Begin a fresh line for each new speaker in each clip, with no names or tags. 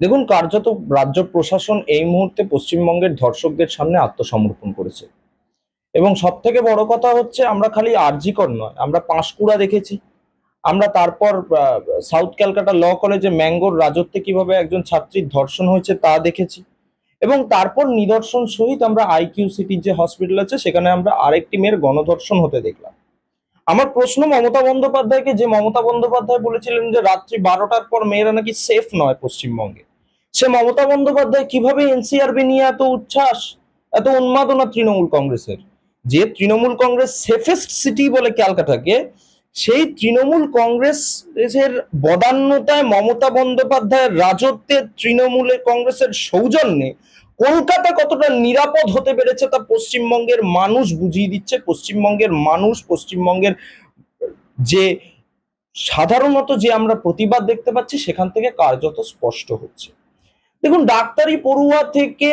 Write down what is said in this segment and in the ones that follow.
দেখুন, কার্যত রাজ্য প্রশাসন এই মুহূর্তে পশ্চিমবঙ্গের ধর্ষকদের সামনে আত্মসমর্পণ করেছে। এবং সব থেকে বড় কথা হচ্ছে, আমরা খালি আরজিকর নয়, আমরা পাঁশকুড়া দেখেছি। আমরা তারপর সাউথ ক্যালকাটা ল কলেজে ম্যাঙ্গোর রাজত্বে কীভাবে একজন ছাত্রীর ধর্ষণ হয়েছে তা দেখেছি। এবং তারপর নিদর্শন সহিত আমরা আইকিউ সিটির যে হসপিটাল আছে, সেখানে আমরা আরেকটি মেয়ের গণধর্ষণ হতে দেখলাম। আমার প্রশ্ন মমতা বন্দ্যোপাধ্যায়কে, যে মমতা বন্দ্যোপাধ্যায় বলেছিলেন যে রাত্রি বারোটার পর মেয়েরা নাকি সেফ নয় পশ্চিমবঙ্গে। সে মমতা বন্দ্যোপাধ্যায় কীভাবে এনসিআরবি নিয়ে এত উচ্ছ্বাস, এত উন্মাদনা তৃণমূল কংগ্রেসের? যে তৃণমূল কংগ্রেস সেফেস্ট সিটি বলে ক্যালকাটাকে, সেই তৃণমূল কংগ্রেসের বদান্যতায় মমতা বন্দ্যোপাধ্যায়ের রাজত্বে তৃণমূল কংগ্রেসের সৌজন্যে কলকাতা কতটা নিরাপদ হতে পেরেছে তা পশ্চিমবঙ্গের মানুষ বুঝিয়ে দিচ্ছে। পশ্চিমবঙ্গের মানুষ, পশ্চিমবঙ্গের যে সাধারণত যে আমরা প্রতিবাদ দেখতে পাচ্ছি, সেখান থেকে কার্যত স্পষ্ট হচ্ছে। দেখুন, ডাক্তারি পড়ুয়া থেকে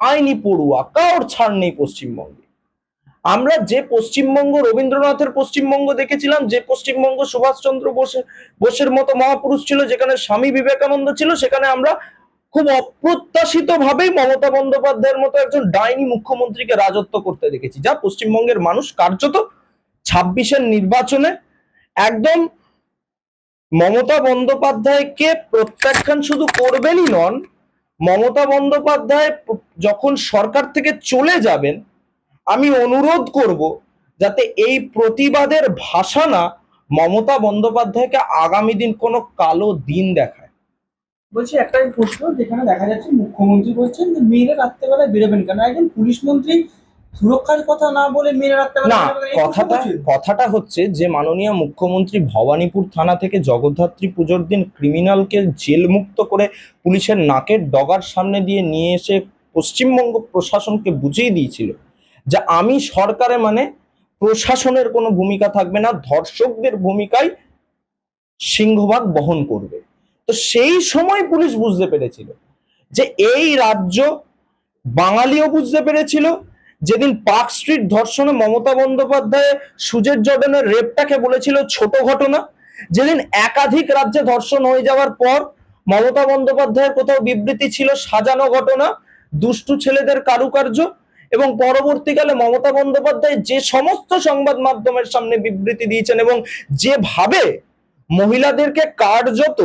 আইনি পড়ুয়া কারোর ছাড় নেই পশ্চিমবঙ্গে। আমরা যে পশ্চিমবঙ্গ, রবীন্দ্রনাথের পশ্চিমবঙ্গ দেখেছিলাম, যে পশ্চিমবঙ্গ সুভাষচন্দ্র বোসের বোসের মতো মহাপুরুষ ছিল, যেখানে স্বামী বিবেকানন্দ ছিল, সেখানে আমরা খুব অপ্রত্যাশিত ভাবেই মমতা বন্দ্যোপাধ্যায়ের মতো একজন ডাইনি মুখ্যমন্ত্রীকে রাজত্ব করতে দেখেছি। যা পশ্চিমবঙ্গের মানুষ কার্যত ছাব্বিশের নির্বাচনে একদম মমতা বন্দ্যোপাধ্যায়কে প্রত্যাখ্যান শুধু করবেনই নন, মমতা বন্দ্যোপাধ্যায় যখন সরকার থেকে চলে যাবেন, আমি অনুরোধ করব যাতে এই প্রতিবাদের ভাষা না মমতা বন্দ্যোপাধ্যায়কে আগামী দিন কোনো কালো দিন দেখায়।
বলছি একটাই প্রশ্ন, যেখানে দেখা যাচ্ছে মুখ্যমন্ত্রী বলছেন যে মেয়েরা রাত্রেবেলায় বেরোবেন কেন? একজন পুলিশ মন্ত্রী সুরক্ষার কথা না বলে মেয়েরা রাত্রেবেলা
না কথাটা কথাটা হচ্ছে যে মাননীয় মুখ্যমন্ত্রী ভবানীপুর থানা থেকে জগদ্ধাত্রী পুজোর দিন ক্রিমিনালকে জেল মুক্ত করে পুলিশের নাকের ডগার সামনে দিয়ে নিয়ে এসে পশ্চিমবঙ্গ প্রশাসনকে বুঝিয়ে দিয়েছিল যে আমি সরকারে মানে প্রশাসনের কোনো ভূমিকা থাকবে না ধর্ষকদের ভূমিকায় সিংহভাগ বহন করবে। তো সেই সময় পুলিশ বুঝতে পেরেছিল যে এই রাজ্য বাঙালিও বুঝতে পেরেছিল যেদিন পার্ক স্ট্রিট ধর্ষণে মমতা বন্দ্যোপাধ্যায় সুজের জর্ডানের রেপটাকে বলেছিল ছোট ঘটনা, যেদিন একাধিক রাজ্যে ধর্ষণ হয়ে যাওয়ার পর মমতা বন্দ্যোপাধ্যায়ের কোথাও বিবৃতি ছিল সাজানো ঘটনা, দুষ্টু ছেলেদের কারুকার্য এবং পরবর্তীকালে মমতা বন্দ্যোপাধ্যায় যে সমস্ত সংবাদ মাধ্যমের সামনে বিবৃতি দিয়েছেন এবং যেভাবে মহিলাদেরকে কার্যত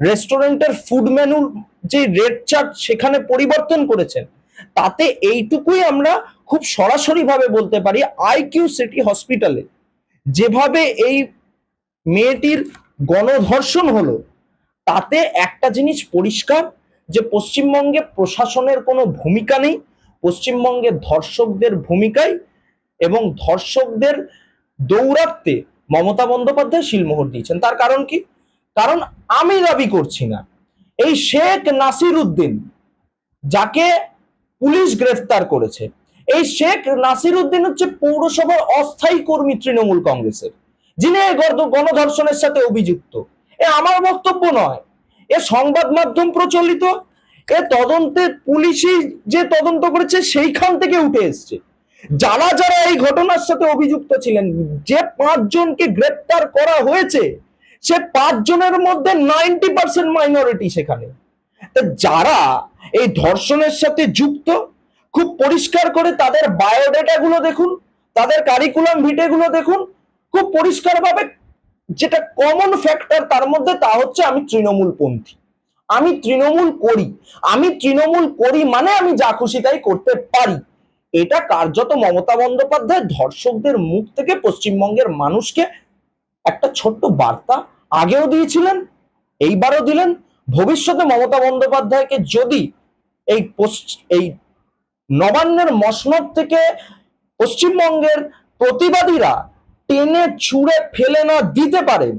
রেস্টুরেন্টের ফুড মেনুর যে রেট চার্ট সেখানে পরিবর্তন করেছেন, তাতে এইটুকুই আমরা খুব সরাসরি ভাবে বলতে পারি আইকিউ সিটি হসপিটালে যেভাবে এই মেয়েটির গণধর্ষণ হলো, তাতে একটা জিনিস পরিষ্কার যে পশ্চিমবঙ্গে প্রশাসনের কোনো ভূমিকা নেই, পশ্চিমবঙ্গে ধর্ষকদের ভূমিকায় এবং ধর্ষকদের দৌরাত্মে মমতা বন্দ্যোপাধ্যায় শিলমোহর দিয়েছেন। তার কারণ কি? কারণ আমি দাবি করছি না। এই শেখ নাসির উদ্দিন যাকে পুলিশ গ্রেফতার করেছে এই শেখ নাসির উদ্দিন হচ্ছে পৌরসভার অস্থায়ী কর্মী তৃণমূল কংগ্রেসের, যিনি গণধর্ষণের সাথে অভিযুক্ত। এ আমার বক্তব্য নয়। এ সংবাদ মাধ্যম প্রচলিত, এ তদন্তে পুলিশই যে তদন্ত করেছে সেইখান থেকে উঠে এসছে। যারা যারা এই ঘটনার সাথে অভিযুক্ত ছিলেন, যে পাঁচজনকে গ্রেপ্তার করা হয়েছে, সে পাঁচজনের মধ্যে নাইনটি পার্সেন্ট মাইনরিটি সেখানে। যারা এই ধর্ষণের সাথে যুক্ত খুব পরিষ্কার করে তাদের বায়োডেটা গুলো দেখুন, তাদের কারিকুলাম ভিটে গুলো দেখুন, খুব পরিষ্কারভাবে যেটা কমন ফ্যাক্টর তার মধ্যে তা হচ্ছে আমি তৃণমূল পন্থী আমি তৃণমূল করি, আমি তৃণমূল করি মানে আমি যা খুশি তাই করতে পারি। এটা কার্যত মমতা বন্দ্যোপাধ্যায় ধর্ষকদের মুখ থেকে পশ্চিমবঙ্গের মানুষকে একটা ছোট্ট বার্তা আগেও দিয়েছিলেন, এইবারও দিলেন। ভবিষ্যতে মমতা বন্দ্যোপাধ্যায়কে যদি এই এই নবান্নের মসনদ থেকে পশ্চিমবঙ্গের প্রতিবাদীরা টেনে ছুঁড়ে ফেলে না দিতে পারেন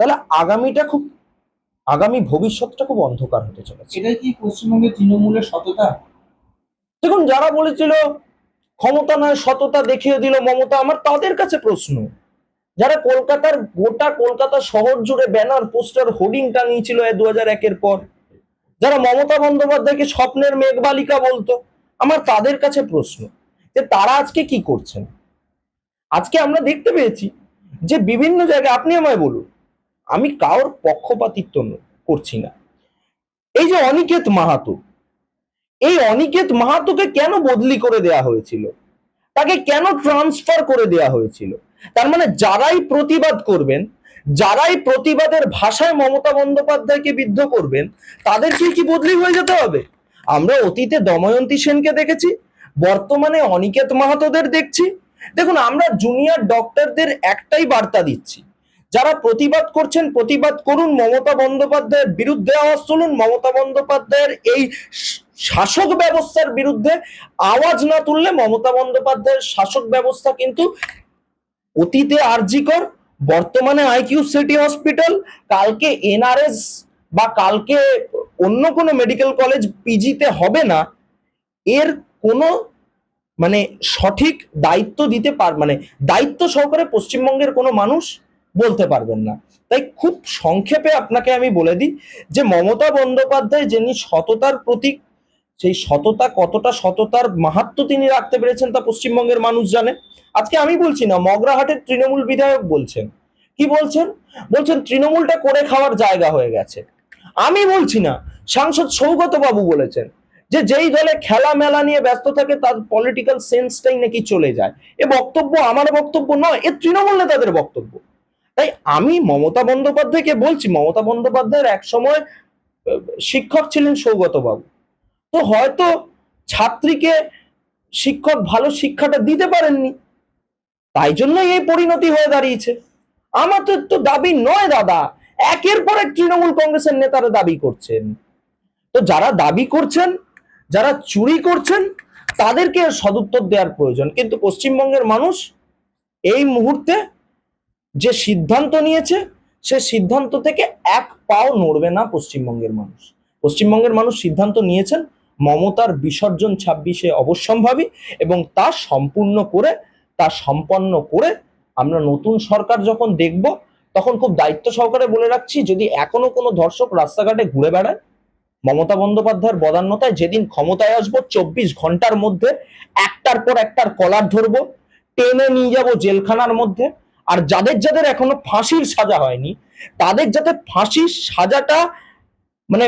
তাহলে আগামীটা খুব আগামী ভবিষ্যৎটা খুব অন্ধকার হতে চলেছে।
এটাই কি পশ্চিমবঙ্গের তৃণমূলের সততা?
দেখুন যারা বলেছিল ক্ষমতা নয় সততা দেখিয়ে দিল মমতা আমার তাদের কাছে প্রশ্ন। যারা কলকাতার গোটা কলকাতা শহর জুড়ে ব্যানার পোস্টার হোর্ডিং টাঙিয়েছিল দু হাজার একের পর যারা মমতা বন্দ্যোপাধ্যায়কে স্বপ্নের মেঘবালিকা বলতো আমার তাদের কাছে প্রশ্ন যে তারা আজকে কি করছেন? আজকে আমরা দেখতে পেয়েছি যে বিভিন্ন জায়গায়, আপনি আমায় বলুন, আমি কারোর পক্ষপাতিত্ব করছি না। এই যে অনিকেত মাহাতো, এই অনিকেত মাহাতোকে কেন বদলি করে দেয়া হয়েছিল? তাকে কেন ট্রান্সফার করে দেয়া হয়েছিল? তার মানে যারাই প্রতিবাদ করবেন, যারাই প্রতিবাদের ভাষায় মমতা বন্দ্যোপাধ্যায়কে বিদ্ধ করবেন তাদেরকে কি বদলি হয়ে যেতে হবে? আমরা অতীতে দময়ন্তী সেনকে দেখেছি, বর্তমানে অনিকেত মাহাতোদের দেখছি। দেখুন, আমরা জুনিয়র ডক্টরদের একটাই বার্তা দিচ্ছি। যারা প্রতিবাদ করছেন, প্রতিবাদ করুন মমতা বন্দ্যোপাধ্যায়ের বিরুদ্ধে, আওয়াজ তুলুন মমতা বন্দ্যোপাধ্যায়ের এই শাসক ব্যবস্থার বিরুদ্ধে। আওয়াজ না তুললে মমতা বন্দ্যোপাধ্যায়ের শাসক ব্যবস্থা কিন্তু অতীতে আরজিকর বর্তমানে আইকিউ সিটি হসপিটাল, কালকে এনআরএস বা কালকে অন্য কোনো মেডিকেল কলেজ পিজিতে হবে না, এর কোনো মানে সঠিক দায়িত্ব দিতে পার মানে দায়িত্ব সহকারে পশ্চিমবঙ্গের কোনো মানুষ বলতে পারবেন না। তাই খুব সংক্ষেপে আপনাকে আমি বলে দিই যে মমতা বন্দ্যোপাধ্যায় যিনি সততার প্রতীক, সেই সততা কতটা সততার মাহাত্ম তিনি রাখতে পেরেছেন তা পশ্চিমবঙ্গের মানুষ জানে। আজকে আমি বলছি না, মগরাহাটের তৃণমূল বিধায়ক বলছেন। কি বলছেন? বলছেন, তৃণমূলটা করে খাওয়ার জায়গা হয়ে গেছে। আমি বলছি না, সাংসদ সৌগত বাবু বলেছেন যে যেই দলে খেলা মেলা নিয়ে ব্যস্ত থাকে তার পলিটিক্যাল সেন্সটাই নাকি চলে যায়। এ বক্তব্য আমার বক্তব্য নয়, এ তৃণমূল নেতাদের বক্তব্য। তাই আমি মমতা বন্দ্যোপাধ্যায়কে বলছি, মমতা বন্দ্যোপাধ্যায়ের এক সময় শিক্ষক ছিলেন সৌগত বাবু তো হয়তো ছাত্রীকে শিক্ষক ভালো শিক্ষাটা দিতে পারেননি। তাই জন্যই এই পরিণতি হয়ে দাঁড়িয়েছে। আমার তো তো দাবি নয়, দাদা। একের পর এক তৃণমূল কংগ্রেসের নেতারা দাবি করছেন। তো যারা দাবি করছেন, যারা চুরি করছেন, তাদেরকে সদুত্তর দেওয়ার প্রয়োজন। কিন্তু পশ্চিমবঙ্গের মানুষ এই মুহূর্তে যে সিদ্ধান্ত নিয়েছে, সে সিদ্ধান্ত থেকে এক পাও নড়বে না পশ্চিমবঙ্গের মানুষ। পশ্চিমবঙ্গের মানুষ সিদ্ধান্ত নিয়েছেন, মমতার বিসর্জন ছাব্বিশে অবশ্যম্ভাবী এবং তা সম্পূর্ণ করে, তা সম্পন্ন করে আমরা নতুন সরকার যখন দেখব তখন খুব দায়িত্ব সহকারে বলে রাখছি, যদি এখনও কোনো ধর্ষক রাস্তাঘাটে ঘুরে বেড়ায়, মমতা বন্দ্যোপাধ্যায়ের বদান্যতায় যেদিন ক্ষমতায় আসব, চব্বিশ ঘণ্টার মধ্যে একটার পর একটার কলার ধরবো, টেনে নিয়ে যাব জেলখানার মধ্যে, আর যাদের যাদের এখনও ফাঁসির সাজা হয়নি, তাদের যাতে ফাঁসির সাজাটা মানে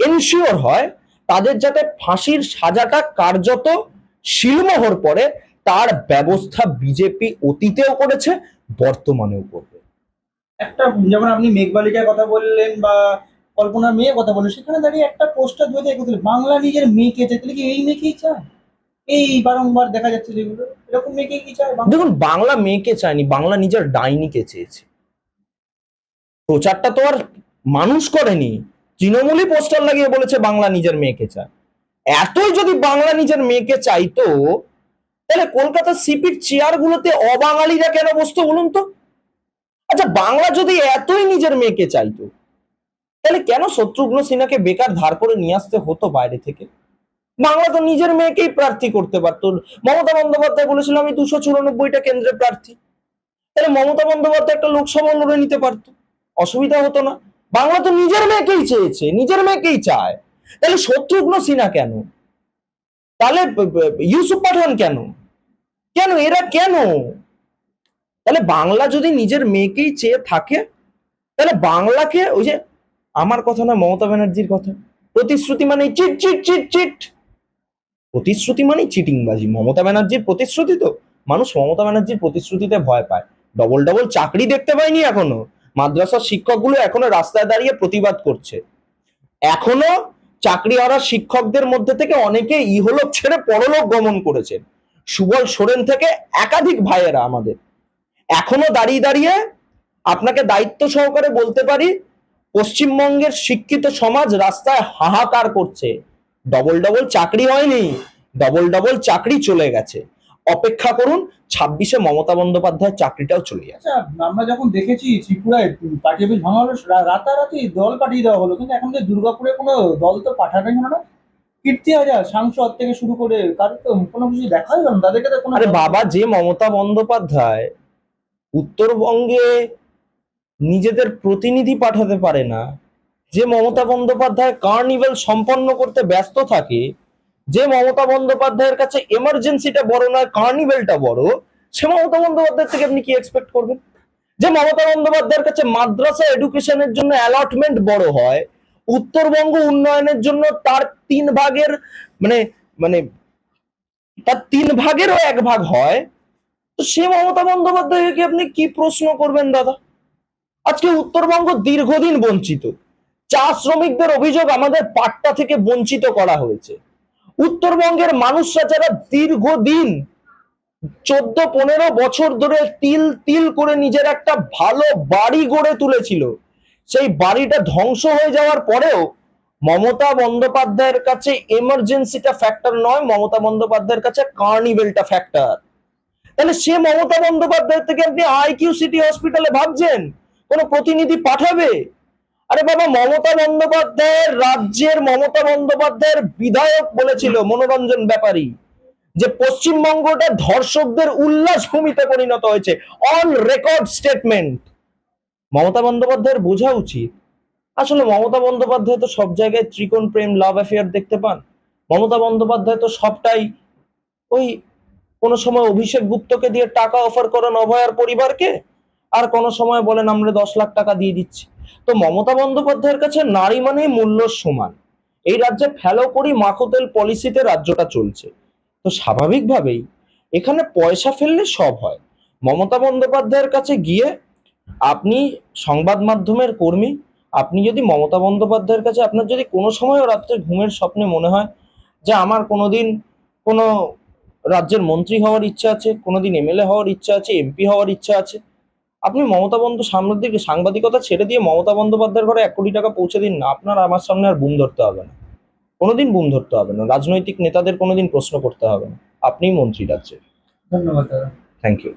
এনশিওর হয়, তাদের যাতে ফাঁসির সাজাটা কার্যত শিলমোহর পরে, তার ব্যবস্থা বিজেপি অতীতেও করেছে, বর্তমানেও করবে।
একটা, যেমন আপনি মেঘবালিকার কথা বললেন বা কল্পনা মেয়ে কথা বললেন, সেখানে দাঁড়িয়ে একটা পোস্টার ধরে এগোছিল বাংলা নিজের মেয়েকে চায় তাহলে কি এই মেয়েকেই চায়? এই বারংবার দেখা যাচ্ছে যেগুলো, এরকম মেয়েকে কি চায়?
দেখুন, বাংলা মেয়েকে চায়নি, বাংলা নিজের ডাইনিকে চেয়েছে। প্রচারটা তো আর মানুষ করেনি। তৃণমূলই পোস্টার লাগিয়ে বলেছে বাংলা নিজের মেয়েকে চায়। এতই যদি বাংলা নিজের মেয়েকে চাইতো, তাহলে কলকাতার সিপির চেয়ার গুলোতে অবাঙালিরা কেন বসতো বলুন তো? আচ্ছা বাংলা যদি এতই নিজের মেয়েকে চাইতো, তাহলে কেন শত্রুঘ্ন সিনহাকে বেকার ধার করে নিয়ে আসতে হতো বাইরে থেকে? বাংলা তো নিজের মেয়েকেই প্রার্থী করতে পারতো। মমতা বন্দ্যোপাধ্যায় বলেছিল, আমি দুশো চুরানব্বইটা কেন্দ্রের প্রার্থী। তাহলে মমতা বন্দ্যোপাধ্যায় একটা লোকসভা লড়ে নিতে পারতো। অসুবিধা হতো না। বাংলা তো নিজের মেয়েকেই চেয়েছে, নিজের মেয়েকেই চায়। তাহলে শত্রুঘ্ন সিনহা কেন? তাহলে ইউসুফ পাঠান কেন? কেন, এরা কেন? তাহলে বাংলা যদি নিজের মেয়েকেই চেয়ে থাকে, তাহলে বাংলাকে ওই যে আমার কথা না মমতা ব্যানার্জির কথা। প্রতিশ্রুতি মানে চিট চিট চিট চিট। প্রতিশ্রুতি মানে চিটিংবাজি। মমতা ব্যানার্জির প্রতিশ্রুতি তো। মানুষ মমতা ব্যানার্জির প্রতিশ্রুতিতে ভয় পায়। ডবল ডবল চাকরি দেখতে পায়নি এখনও। মাদ্রাসার শিক্ষকগুলো এখনও রাস্তায় দাঁড়িয়ে প্রতিবাদ করছে। এখনও চাকরি হারা শিক্ষকদের মধ্যে থেকে অনেকে ইহলোক ছেড়ে পরলোক গমন করেছেন। সুবল সোরেন থেকে একাধিক ভাইয়েরা আমাদের। এখনও দাঁড়িয়ে দাঁড়িয়ে আপনাকে দায়িত্ব সহকারে বলতে পারি পশ্চিমবঙ্গের শিক্ষিত সমাজ রাস্তায় হাহাকার করছে। ডবল ডবল চাকরি হয়নি ডবল ডবল চাকরি চলে গেছে। অপেক্ষা করুন ছাব্বিশে মমতা বন্দ্যোপাধ্যায়ের চাকরিটাও চলে যাবে।
আচ্ছা আমরা যখন দেখেছি ত্রিপুরায় পার্টি অফিস ভাঙা হলো রাতারাতি দল পাঠিয়ে দেওয়া হলো কিন্তু এখন যে দুর্গাপুরে কোনো দল তো পাঠানোই হলো না? কীর্তি হাজার সাংসদ থেকে শুরু করে কারোর তো কোনো কিছু দেখাই গেল না তাদেরকে তো কোনো
আরে বাবা যে মমতা বন্দ্যোপাধ্যায় উত্তরবঙ্গে নিজেদের প্রতিনিধি পাঠাতে পারে না, যে মমতা বন্দ্যোপাধ্যায় কার্নিভেল সম্পন্ন করতে ব্যস্ত থাকে, যে মমতা বন্দ্যোপাধ্যায়ের কাছে এমার্জেন্সিটা বড় নয় কার্নিভেলটা বড়, সে মমতা বন্দ্যোপাধ্যায় থেকে আপনি কি এক্সপেক্ট করবেন? যে মমতা বন্দ্যোপাধ্যায়ের কাছে মাদ্রাসা এডুকেশনের জন্য অ্যালটমেন্ট বড় হয়, উত্তরবঙ্গ উন্নয়নের জন্য তার তিন ভাগের মানে মানে তার তিন ভাগেরও এক ভাগ হয় তো সে মমতা বন্দ্যোপাধ্যায়কে আপনি কি প্রশ্ন করবেন, দাদা? আজকে উত্তরবঙ্গ দীর্ঘদিন বঞ্চিত। চা শ্রমিকদের অভিযোগ আমাদের পাট্টা থেকে বঞ্চিত করা হয়েছে। উত্তরবঙ্গের মানুষরা যারা দীর্ঘদিন চোদ্দ পনেরো বছর ধরে তিল তিল করে নিজের একটা ভালো বাড়ি গড়ে তুলেছিল, সেই বাড়িটা ধ্বংস হয়ে যাওয়ার পরেও মমতা বন্দ্যোপাধ্যায়ের কাছে এমার্জেন্সিটা ফ্যাক্টর নয়, মমতা বন্দ্যোপাধ্যায়ের কাছে কার্নিভেলটা ফ্যাক্টর তাহলে সে মমতা বন্দ্যোপাধ্যায়ের থেকে আপনি আইকিউ সিটি হসপিটালে ভাবছেন? কোনো প্রতিনিধি পাঠাবে? আরে বাবা, মমতা বন্দ্যোপাধ্যায়ের রাজ্যের মমতা বন্দ্যোপাধ্যায়ের বিধায়ক বলেছিল মনোরঞ্জন ব্যাপারী যে পশ্চিমবঙ্গটা ধর্ষকদের উল্লাস ভূমিতে পরিণত হয়েছে। অন রেকর্ড স্টেটমেন্ট মমতা বন্দ্যোপাধ্যায়ের বোঝা উচিত। আসলে মমতা বন্দ্যোপাধ্যায় তো সব জায়গায় ত্রিকোণ প্রেম লাভ অ্যাফেয়ার দেখতে পান। মমতা বন্দ্যোপাধ্যায় তো সবটাই ওই কোনো সময় অভিষেক গুপ্তকে দিয়ে টাকা অফার করেন অভয়ার পরিবারকে? আর কোনো সময় বলেন, আমরা দশ লাখ টাকা দিয়ে দিচ্ছি। তো মমতা বন্দ্যোপাধ্যায়ের কাছে নারী মানেই মূল্য সমান। এই রাজ্যে ফেলো করি মাখোতেল পলিসিতে রাজ্যটা চলছে। তো স্বাভাবিকভাবেই এখানে পয়সা ফেললে সব হয়। মমতা বন্দ্যোপাধ্যায়ের কাছে গিয়ে আপনি সংবাদ মাধ্যমের কর্মী, আপনি যদি মমতা বন্দ্যোপাধ্যায়ের কাছে, আপনার যদি কোনো সময়ও রাত্রে ঘুমের স্বপ্নে মনে হয় যে আমার কোনোদিন কোনো রাজ্যের মন্ত্রী হওয়ার ইচ্ছা আছে কোনোদিন এমএলএ হওয়ার ইচ্ছা আছে এমপি হওয়ার ইচ্ছা আছে। আপনি মমতা বন্দ সাংবাদিক সাংবাদিকতা ছেড়ে দিয়ে মমতা বন্দ্যোপাধ্যায়ের ঘরে এক কোটি টাকা পৌঁছে দিন না আপনার আমার সামনে আর বুম ধরতে হবে না। কোনোদিন বুম ধরতে হবে না রাজনৈতিক নেতাদের কোনোদিন প্রশ্ন করতে হবে না। আপনিই মন্ত্রী রাজ্যের।
ধন্যবাদ দাদা।
Thank you